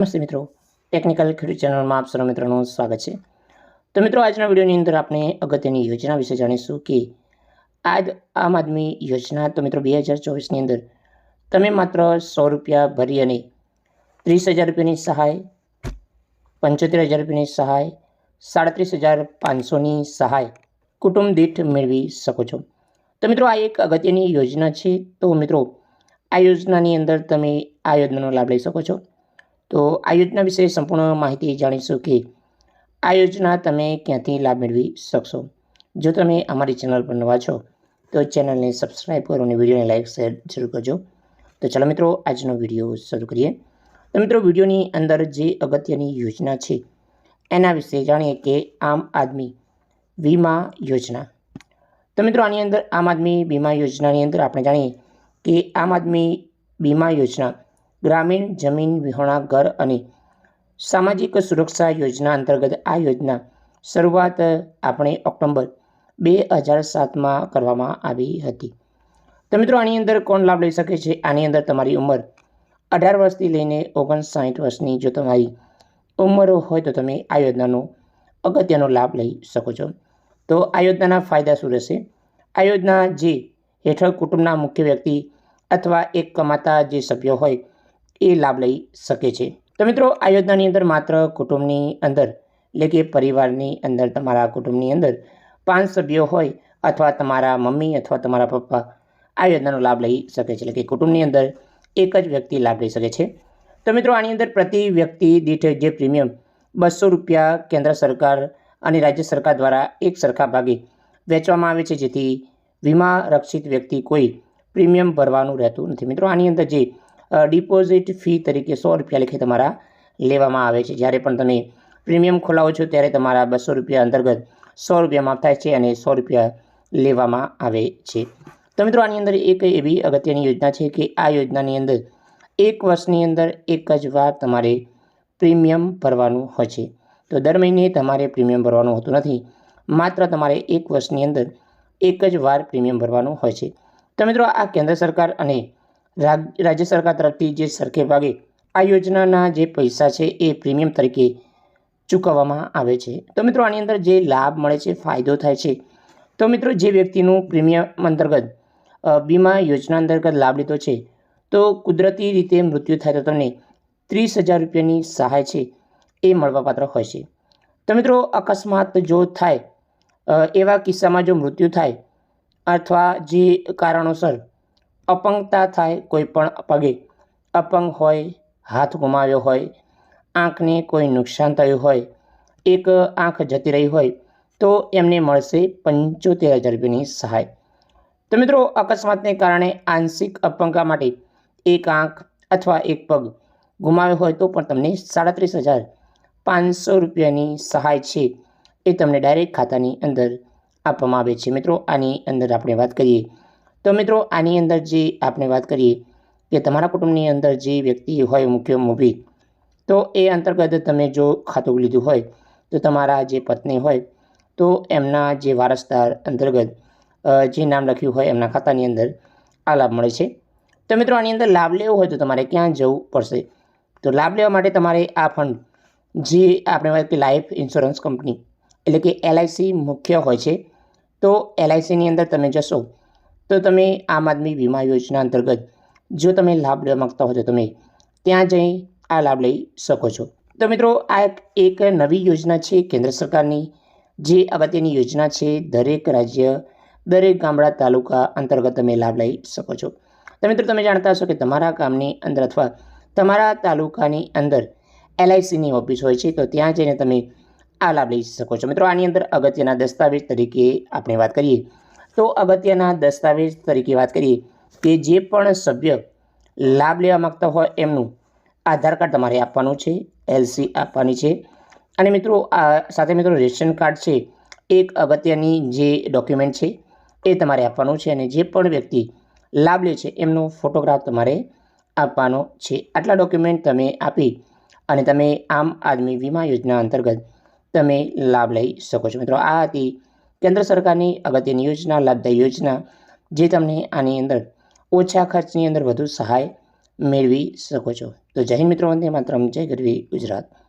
નમસ્તે મિત્રો. ટેકનિકલ ખેડૂત ચેનલમાં આપ સર્વ મિત્રોનું સ્વાગત છે. તો મિત્રો, આજના વિડીયોની અંદર આપણે અગત્યની યોજના વિશે જાણીશું કે આજ આમ આદમી યોજના, તો મિત્રો, બે હજાર ચોવીસની અંદર તમે માત્ર સો રૂપિયા ભરી અને ત્રીસ હજાર રૂપિયાની સહાય, પંચોતેર હજાર રૂપિયાની સહાય, સાડત્રીસ હજાર પાંચસોની સહાય કુટુંબ દીઠ મેળવી શકો છો. તો મિત્રો, આ એક અગત્યની યોજના છે. તો મિત્રો, આ યોજનાની અંદર તમે આ યોજનાનો લાભ લઈ શકો છો. તો આ યોજના વિશે સંપૂર્ણ માહિતી જાણીશું કે આ યોજના તમે ક્યાંથી લાભ મેળવી શકશો. જો તમે અમારી ચેનલ પર નવા છો, તો ચેનલને સબસ્ક્રાઈબ કરો અને વિડીયોને લાઇક, શેર જરૂર કરજો. તો ચાલો મિત્રો, આજનો વીડિયો શરૂ કરીએ. તો મિત્રો, વિડીયોની અંદર જે અગત્યની યોજના છે, એના વિશે જાણીએ કે આમ આદમી વીમા યોજના. તો મિત્રો, આની અંદર આમ આદમી વીમા યોજનાની અંદર આપણે જાણીએ કે આમ આદમી વીમા યોજના ગ્રામીણ જમીન વિહોણા ઘર અને સામાજિક સુરક્ષા યોજના અંતર્ગત આ યોજના શરૂઆત, આપણે ઓક્ટોબર બે હજાર સાતમાં કરવામાં આવી હતી. તો મિત્રો, આની અંદર કોણ લાભ લઈ શકે છે? આની અંદર તમારી ઉંમર અઢાર વર્ષથી લઈને ઓગણસાઠ વર્ષની જો તમારી ઉંમર હોય તો તમે આ યોજનાનો અગત્યનો લાભ લઈ શકો છો. તો આ યોજનાના ફાયદા શું રહેશે? આ યોજના જે હેઠળ કુટુંબના મુખ્ય વ્યક્તિ અથવા એક કમાતા જે સભ્યો હોય એ લાભ લઈ શકે છે. તો મિત્રો, આ યોજનાની અંદર માત્ર કુટુંબની અંદર, એટલે કે પરિવારની અંદર તમારા કુટુંબની અંદર પાંચ સભ્યો હોય અથવા તમારા મમ્મી અથવા તમારા પપ્પા આ યોજનાનો લાભ લઈ શકે છે. એટલે કે કુટુંબની અંદર એક જ વ્યક્તિ લાભ લઈ શકે છે. તો મિત્રો, આની અંદર પ્રતિ વ્યક્તિ દીઠ જે પ્રીમિયમ બસો રૂપિયા કેન્દ્ર સરકાર અને રાજ્ય સરકાર દ્વારા એક સરખા ભાગે વેચવામાં આવે છે. જેથી વીમા રક્ષિત વ્યક્તિ કોઈ પ્રીમિયમ ભરવાનું રહેતું નથી. મિત્રો, આની અંદર જે ડિપોઝિટ ફી તરીકે સો રૂપિયા લેખે તમારા લેવામાં આવે છે. જ્યારે પણ તમે પ્રીમિયમ ખોલાવો છો, ત્યારે તમારા બસો રૂપિયા અંતર્ગત સો રૂપિયા માફ થાય છે અને સો રૂપિયા લેવામાં આવે છે. તો મિત્રો, આની અંદર એક એવી અગત્યની યોજના છે કે આ યોજનાની અંદર એક વર્ષની અંદર એક જ વાર તમારે પ્રીમિયમ ભરવાનું હોય છે. તો દર મહિને તમારે પ્રીમિયમ ભરવાનું હોતું નથી. માત્ર તમારે એક વર્ષની અંદર એક જ વાર પ્રીમિયમ ભરવાનું હોય છે. તો મિત્રો, આ કેન્દ્ર સરકાર અને રાજ્ય સરકાર તરફથી જે સરખે ભાગે આ યોજનાના જે પૈસા છે એ પ્રીમિયમ તરીકે ચૂકવવામાં આવે છે. તો મિત્રો, આની અંદર જે લાભ મળે છે, ફાયદો થાય છે. તો મિત્રો, જે વ્યક્તિનું પ્રીમિયમ અંતર્ગત બીમા યોજના અંતર્ગત લાભ લીધો છે, તો કુદરતી રીતે મૃત્યુ થાય તો તમને ત્રીસ હજાર રૂપિયાની સહાય છે, એ મળવાપાત્ર હોય છે. તો મિત્રો, અકસ્માત જો થાય એવા કિસ્સામાં જો મૃત્યુ થાય, અથવા જે કારણોસર અપંગતા થાય કોઈ પણ પગે. અપંગ હોય, હાથ ગુમાવ્યો હોય, આંખને કોઈ નુકસાન થયું હોય, એક આંખ જતી રહી હોય, તો એમને મળશે પંચોતેર હજાર રૂપિયાની સહાય. તો મિત્રો, અકસ્માતને કારણે આંશિક અપંગતા માટે એક આંખ અથવા એક પગ ગુમાવ્યો હોય તો પણ તમને સાડત્રીસ હજાર પાંચસો રૂપિયાની સહાય છે એ તમને ડાયરેક્ટ ખાતાની અંદર આપવામાં આવે છે. મિત્રો, આની અંદર આપણે વાત કરીએ તો મિત્રો, આની અંદર જે આપણે વાત કરીએ કે તમારા કુટુંબની અંદર જે વ્યક્તિ હોય મુખ્ય મૂવી તો એ અંતર્ગત તમે જો ખાતું લીધું હોય, તો તમારા જે પત્ની હોય, તો એમના જે વારસદાર અંતર્ગત જે નામ લખ્યું હોય એમના ખાતાની અંદર આ લાભ મળે છે. તો મિત્રો, આની અંદર લાભ લેવો હોય તો તમારે ક્યાં જવું પડશે? તો લાભ લેવા માટે તમારે આ ફંડ, જે આપણે વાત કરીએ લાઈફ ઇન્સ્યોરન્સ કંપની, એટલે કે એલઆઈસી મુખ્ય હોય છે, તો એલઆઈસીની અંદર તમે જશો તો તમે આમ આદમી વીમા યોજના અંતર્ગત જો તમે લાભ લેવા માગતા હો તો તમે ત્યાં જઈ આ લાભ લઈ શકો છો. તો મિત્રો, આ એક- નવી યોજના છે કેન્દ્ર સરકારની. જે અગત્યની યોજના છે દરેક રાજ્ય, દરેક ગામડા, તાલુકા અંતર્ગત તમે લાભ લઈ શકો છો. તો મિત્રો, તમે જાણતા હશો કે તમારા ગામની અંદર અથવા તમારા તાલુકાની અંદર એલઆઈસીની ઓફિસ હોય છે, તો ત્યાં જઈને તમે આ લાભ લઈ શકો છો. મિત્રો, આની અંદર અગત્યના દસ્તાવેજ તરીકે આપણે વાત કરીએ. તો અગત્યના દસ્તાવેજ તરીકે વાત કરીએ કે જે પણ સભ્ય લાભ લેવા માગતા હોય એમનું આધાર કાર્ડ તમારે આપવાનું છે એલસી આપવાની છે. અને મિત્રો, આ સાથે મિત્રો રેશન કાર્ડ છે, એક અગત્યની જે ડોક્યુમેન્ટ છે એ તમારે આપવાનું છે અને જે પણ વ્યક્તિ લાભ લે છે એમનો ફોટોગ્રાફ તમારે આપવાનો છે. આટલા ડોક્યુમેન્ટ તમે આપી અને તમે આમ આદમી વીમા યોજના અંતર્ગત તમે લાભ લઈ શકો છો. મિત્રો, આ હતી કેન્દ્ર સરકારની અગત્યની યોજના, લાભદાયી યોજના, જે તમને આની અંદર ઓછા ખર્ચની અંદર વધુ સહાય મેળવી શકો છો. તો જય મિત્રો, વંદે માત્ર જય ગરવી ગુજરાત.